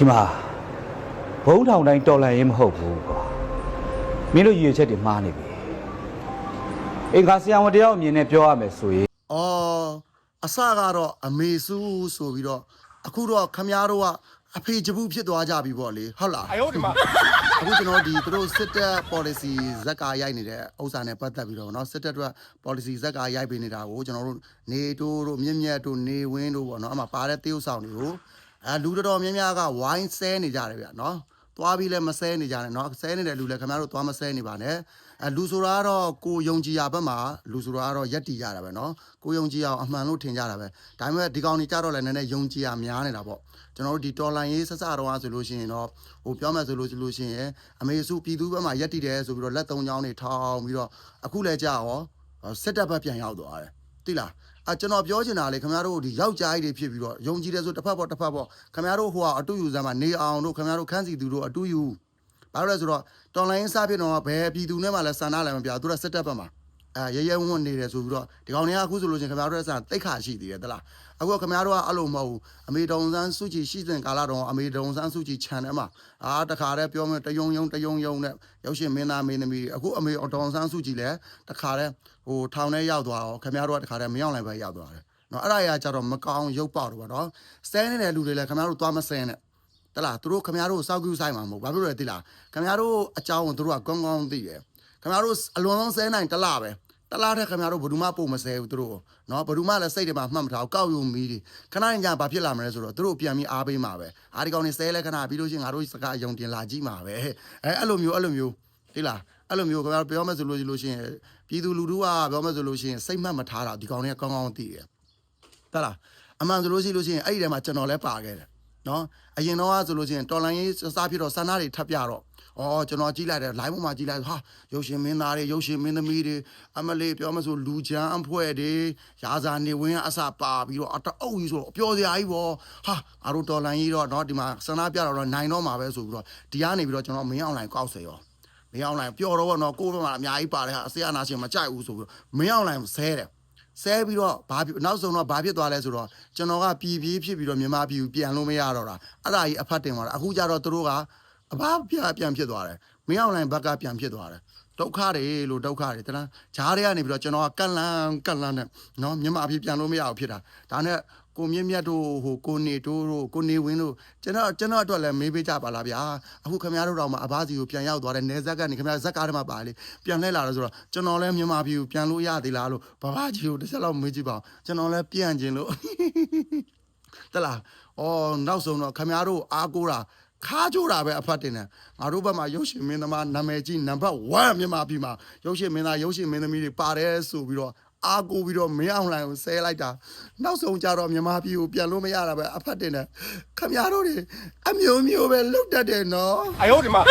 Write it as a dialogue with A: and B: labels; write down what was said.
A: ဒီမှာဘုံထောင်တိုင်းတော်လန်ရင်မဟုတ်ဘူးကွာမင်းတို့ရည်ရွယ်ချက်တွေမှားနေပြီအင်္ဂါဆရာဝန်တယောက်အမြင်နဲ့ပြောရမယ်ဆိုရင်
B: အော်အစကတော့အမေစုဆိုပြီးတော့အခုတော့ခမရတို့ကအဖေကျပူဖြစ်သွားကြပြီပေါ့လေဟုတ်လား
C: အယောဒီမှာ
B: အခုကျွန်တော်ဒီသူတို့စစ်တပ် policy ဇက်ကရိုက်နေတဲ့ဥစ္စာနဲ့ပတ်သက်ပြီးတော့เนาะစစ်တပ်က policy ဇက်ကရိုက်ပေးနေတာကိုကျွန်တော်တို့နေတိုးတို့မြင့်မြတ်တို့နေဝင်းတို့ပေါ့เนาะအမှပါတဲ့တေးဥဆောင်တွေကို အဲလူတော်တော်များများကဝိုင်းဆဲနေကြတယ်ဗျเนาะသွားပြီးလဲမဆဲနေကြနဲ့เนาะဆဲနေတဲ့လူလည်းခင်ဗျားတို့သွားမဆဲနေပါနဲ့အဲလူဆိုတာကတော့ကိုယုံကြည်ရဘက်မှာလူဆိုတာကတော့ယက်တီရတာပဲเนาะကိုယုံကြည်ရအောင်အမှန်လို့ထင်ကြတာပဲဒါပေမဲ့ဒီကောင်တွေကြတော့လည်းနည်းနည်းယုံကြည်ရများနေတာပေါ့ကျွန်တော်တို့ဒီတော်လိုင်းရေးဆက်စတော့အားဆိုလို့ရှိရင်တော့ဟိုပြောမယ်ဆိုလို့ဆိုလို့ရှိရင်အမေစုပြည်သူဘက်မှာယက်တီတယ်ဆိုပြီးတော့လက်သုံးချောင်းတွေထောင်းပြီးတော့အခုလည်းကြာရောစစ်တပ်ဘက်ပြန်ရောက်သွားတယ်တိလား အကျွန်တော်ပြောချင်တာလေခင်ဗျားတို့ဒီယောက်ျားကြီးတွေဖြစ်ပြီးတော့ယုံကြည်တယ်ဆိုတစ်ဖက်ပေါ့တစ်ဖက်ပေါ့ခင်ဗျားတို့ဟိုကအတူယူစမ်းမှာနေအောင်တို့ခင်ဗျားတို့ခန်းစီသူတို့အတူယူဘာလို့လဲဆိုတော့တော်လိုင်းစားဖြစ်တော့ဘယ်ပြည်သူနဲ့မှလည်းဆန္ဒလည်းမပြသူတို့စစ်တပ်ဘက်မှာ အဲရဲရဲဝံ့ဝံ့နေတယ်ဆိုပြီးတော့ဒီကောင်တွေကအခုဆိုလို့ချင်းခင်ဗျားတို့ရဲ့ဆန္ဒတိတ်ခါရှိသေးတယ်တလားအခုခင်ဗျားတို့ကအဲ့လိုမဟုတ်ဘူးအမေတော်ဆန်းစုကြည်ရှိတဲ့ကာလတော့အမေတော်ဆန်းစုကြည်ခြံထဲမှာအာတခါတည်းပြောမယ်တယုံယုံတယုံယုံနဲ့ရုပ်ရှင်မင်းသားမင်းသမီးတွေအခုအမေတော်ဆန်းစုကြည်လည်းတခါတည်းဟိုထောင်ထဲရောက်သွားတော့ခင်ဗျားတို့ကတခါတည်းမရောက်နိုင်ပဲရောက်သွားတယ်နော်အဲ့ဒါရကြတော့မကောင်းရုပ်ပေါက်တော့ဗောနော်စဲနေတဲ့လူတွေလည်းခင်ဗျားတို့သွားမစဲနဲ့တလားသူတို့ခင်ဗျားတို့စောက်ကူးဆိုင်မှာမဟုတ်ဘာဖြစ်လို့လဲသိလားခင်ဗျားတို့အကြောင်းကိုသူတို့ကကောင်းကောင်းသိတယ် ခင်ဗျားတို့အလွန်ဆုံးစဲနိုင်တလားပဲတလားတဲ့ခင်ဗျားတို့ဘယ်သူမှပုံမစဲဘူးသူတို့နော်ဘယ်သူမှလည်းစိတ်တွေမှာမှတ်မထားဘူးကောက်ယူမီးတွေခဏညဘာဖြစ်လာမလဲဆိုတော့သူတို့ပြန်ပြီးအားပေးမှာပဲအားဒီကောင်နေစဲလဲခဏပြီးလို့ချင်းငါတို့စကားအယုံတင်လာကြည့်မှာပဲအဲအဲ့လိုမျိုးအဲ့လိုမျိုးသိလားအဲ့လိုမျိုးခင်ဗျားတို့ပြောမယ်ဆိုလို့ရှိလို့ရှိရင်ပြည်သူလူထုကပြောမယ်ဆိုလို့ရှိရင်စိတ်မှတ်မထားတာဒီကောင်တွေကကောင်းကောင်းသိတယ်တလားအမှန်ဆိုလို့ရှိလို့ရှိရင်အဲ့ဒီထဲမှာကျွန်တော်လည်းပါခဲ့တယ် နော်အရင်တော့ကဆိုလို့ရှိရင်တော်လိုင်းရေးစားဖြစ်တော့ဆန္ဒတွေထပ်ပြတော့ဩကျွန်တော်ကြည့်လိုက်တယ် live ပေါ်မှာကြည့်လိုက်ဟာရုပ်ရှင်မင်းသားတွေရုပ်ရှင်မင်းသမီးတွေအမလေးပြောမဆိုလူချမ်းအဖွဲတွေရာဇာနေဝင်းအစပါပြီးတော့အတအုပ်ကြီးဆိုတော့အပျော်စရာကြီးပေါ့ဟာအားတို့တော်လိုင်းရေးတော့နော်ဒီမှာဆန္ဒပြတော့တော့နိုင်တော့မှာပဲဆိုပြီးတော့ဒီကနေပြီးတော့ကျွန်တော်မင်းအောင်လိုင်းကောက်စေရောမင်းအောင်လိုင်းပျော်တော့ဗောနော်ကိုယ်ဘက်မှာအများကြီးပါတယ်ဟာအစေအနာရှင်မကြိုက်ဘူးဆိုပြီးတော့မင်းအောင်လိုင်းဆဲတယ် ဆဲပြီးတော့ဘာဖြစ်နောက်ဆုံးတော့ဘာဖြစ်သွားလဲဆိုတော့ကျွန်တော်ကပြည်ပြေးဖြစ်ပြီးတော့မြန်မာပြည်ကိုပြန်လို့မရတော့တာအဲ့ဒါကြီးအဖတ်တင်သွားတာအခုကျတော့သူတို့ကအဘာပြန်ပြန်ဖြစ်သွားတယ်မင်းအောင်လိုင်းဘက်ကပြန်ဖြစ်သွားတယ်ဒုက္ခတွေလို့ဒုက္ခတွေတလားဂျားတွေကနေပြီးတော့ကျွန်တော်ကကန့်လန့်ကန့်လန့်နဲ့နော်မြန်မာပြည်ပြန်လို့မရအောင်ဖြစ်တာဒါနဲ့ ကိုမြင့်မြတ်တို့ဟိုကိုနေတိုးတို့ကိုနေဝင်းတို့ကျွန်တော်ကျွန်တော်အတွက်လည်းမေးပေးကြပါလားဗျာအခုခင်ဗျားတို့တော့မှအဘစီကိုပြန်ရောက်သွားတယ်နေဇက်ကနေခင်ဗျားဇက်ကားထဲမှာပါလေပြန်လှည့်လာတော့ဆိုတော့ကျွန်တော်လည်းမြန်မာပြည်ကိုပြန်လို့ရသေးလားလို့ဘဘကြီးကိုတစ်ချက်လောက်မေးကြည့်ပါဦးကျွန်တော်လည်းပြန်ကျင်လို့တလားအော်နောက်ဆုံးတော့ခင်ဗျားတို့အားကိုးတာခါကြိုးတာပဲအဖတ်တင်တယ်ငါတို့ဘက်မှာရုပ်ရှင်မင်းသမားနာမည်ကြီးနံပါတ်1မြန်မာပြည်မှာရုပ်ရှင်မင်းသားရုပ်ရှင်မင်းသမီးတွေပါတယ်ဆိုပြီးတော့ အားကိုပြီးတော့မရအောင်လိုင်းကိုဆဲလိုက်တာနောက်ဆုံးကြတော့မြမပြည်ကိုပြန်လို့မရတာပဲအဖတ်တင်တယ်ခမရတို့တွေအမျိုးမျိုးပဲလုတ်တတ်တယ်နော်
C: အယောဒီမှာ